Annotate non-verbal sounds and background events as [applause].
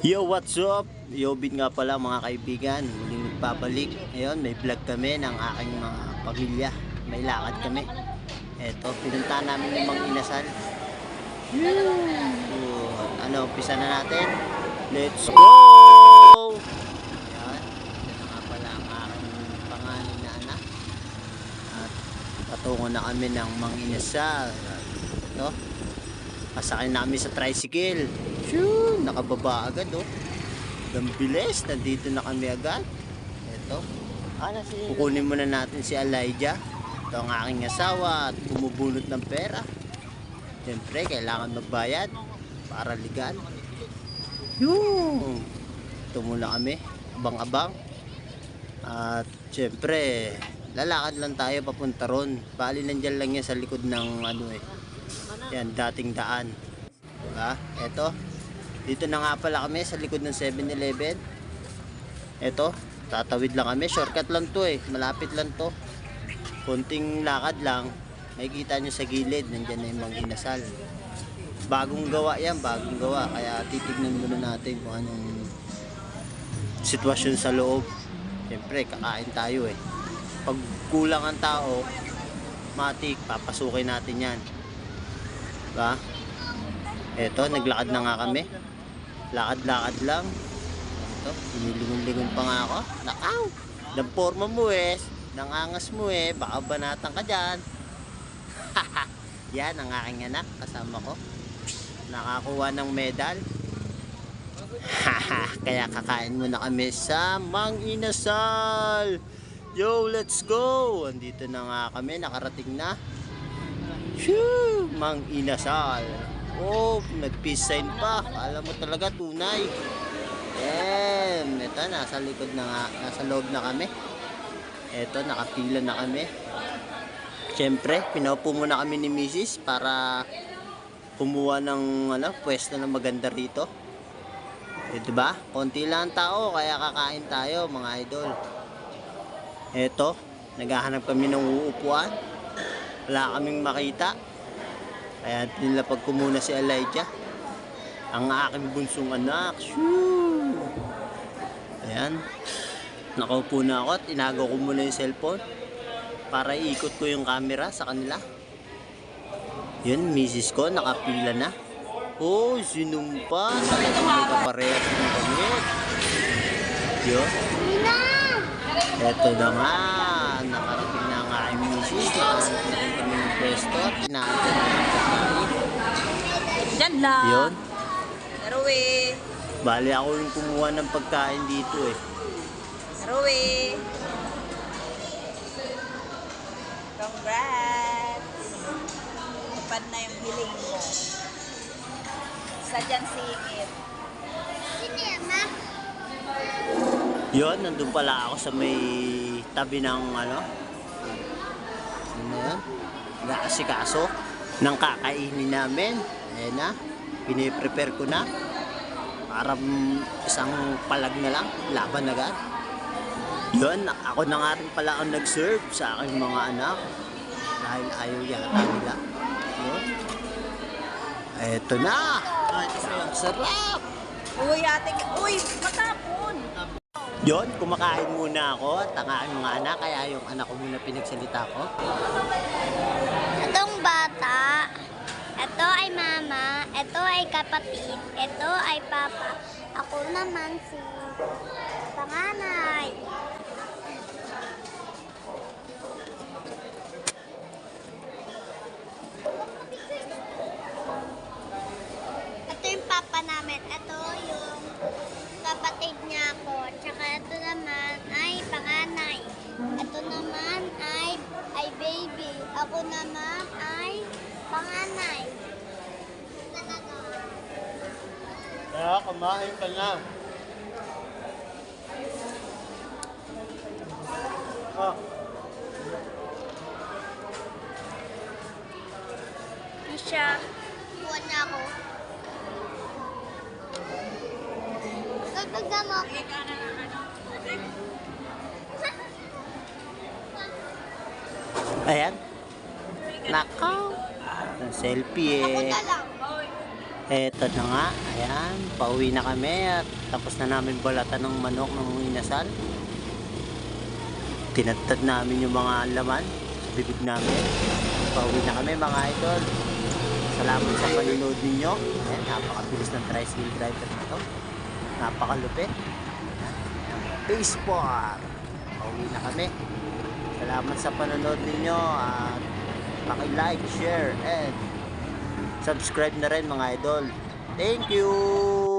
Yo, what's up? Yobit nga pala mga kaibigan. Muling nagpapalik. Ngayon, may vlog kami ng aking mga pamilya. May lakad kami. Eto, pinunta namin yung mga inasal. Yun. Ano, umpisa na natin. Let's go! Ayan. Ito nga pala ang aking pangalan na anak. At patungo na kami ng mga inasal. Ito. Pasakay na kami sa tricycle. Shoo! Nakababa agad oh. Ang bilis. Nandito na kami agad. Ito. Kukunin muna natin si Elijah. Ito ang aking asawa at bumubunot ng pera. Siyempre, kailangan magbayad para ligan. Yung! Ito muna kami. Abang-abang. At siyempre, lalakad lang tayo papunta ron. Bali nandyan lang yan sa likod ng ano eh. Yan, dating daan. Diba? Eto. Dito na nga pala kami sa likod ng 7-Eleven. Eto, tatawid lang kami. Shortcut lang to eh. Malapit lang to. Konting lakad lang. Makikita nyo sa gilid. Nandyan na yung mga inasal. Bagong gawa yan. Bagong gawa. Kaya titignan muna natin kung anong sitwasyon sa loob. Siyempre, kakain tayo eh. Pag kulang ang tao, matik, papasukin natin yan. Diba? Eto, naglakad na nga kami. Lakad-lakad lang. Ito, inilingon-lingon pa nga ako. Nakaw! Ng forma mo eh. Nangangas mo eh. Baka banatan ka dyan. [laughs] Yan, ang aking anak. Kasama ko. Nakakuha ng medal. [laughs] Kaya kakain muna kami sa Mang Inasal. Yo, let's go! Andito na nga kami. Nakarating na. Shoo! Mang Inasal. Oh, nag-peace pa. Alam mo talaga, tunay. Yan. Ito, nasa likod na nga. Nasa loob na kami. Ito, nakapila na kami. Siyempre, pinaupo muna kami ni Mrs. para kumuha ng ano, pwesto na maganda rito. Eh, diba? Konti lang ang tao, kaya kakain tayo, mga idol. Eto, naghahanap kami ng uupuan. Wala kaming makita. Kaya nilapag ko muna si Elijah. Ang aking bunsong anak. Shoo! Ayan. Nakaupo na ako at inago ko muna yung cellphone para iikot ko yung camera sa kanila. Yun, misis ko, nakapila na. Oh, sinumpa. Talagang may kaparehas ng damit. Yun. Eto na nga. Nakarating na nga ang misis. Nakarating kami ng pwesto at inaantay na ng pagkain. Diyan lang. Yun. Ruwe. Bali ako yung kumuha ng pagkain dito eh. Ruwe. Congrats. Tupad na yung hiling mo. Sadyang singit. Yun, nandun pala ako sa may tabi ng ano. Ano yan? Nakasikaso ng kakainin namin. Ayan na. Piniprepare ko na. Para isang palag na lang. Laban agad. Yun, ako na nga rin pala ang nag-serve sa aking mga anak. Dahil ayaw yata nila. Yun. Eto na. Ang sarap. Uy, ate. Uy, matapon. Yon, kumakain muna ako at ang mga anak, kaya yung anak ko muna pinagsalita ko. Ito ay mama, ito ay kapatid, ito ay papa. Ako naman si panganay. Ito yung papa namin. Ito yung kapatid niya ako. Tsaka ito naman ay panganay. Ito naman ay ay baby. Ako naman ay panganay. Kaya kumain ka na. Ah, Isha. Kuha na ako. Gagdagan mo. ayan. Nakaw. Selfie Ako eh. na lang. Eto na nga, ayan, pauwi na kami at tapos na namin balatan ng manok ng inasal. Tinadtad namin yung mga laman sa bibig namin. Pauwi na kami mga idol. Salamat sa panunood ninyo. Ayan, napakabilis ng tricycle driver na to. Napakalupit. Ayan, Baseball. Pauwi na kami. Salamat sa panonood ninyo at paki-like, share, and subscribe na rin mga idol. Thank you!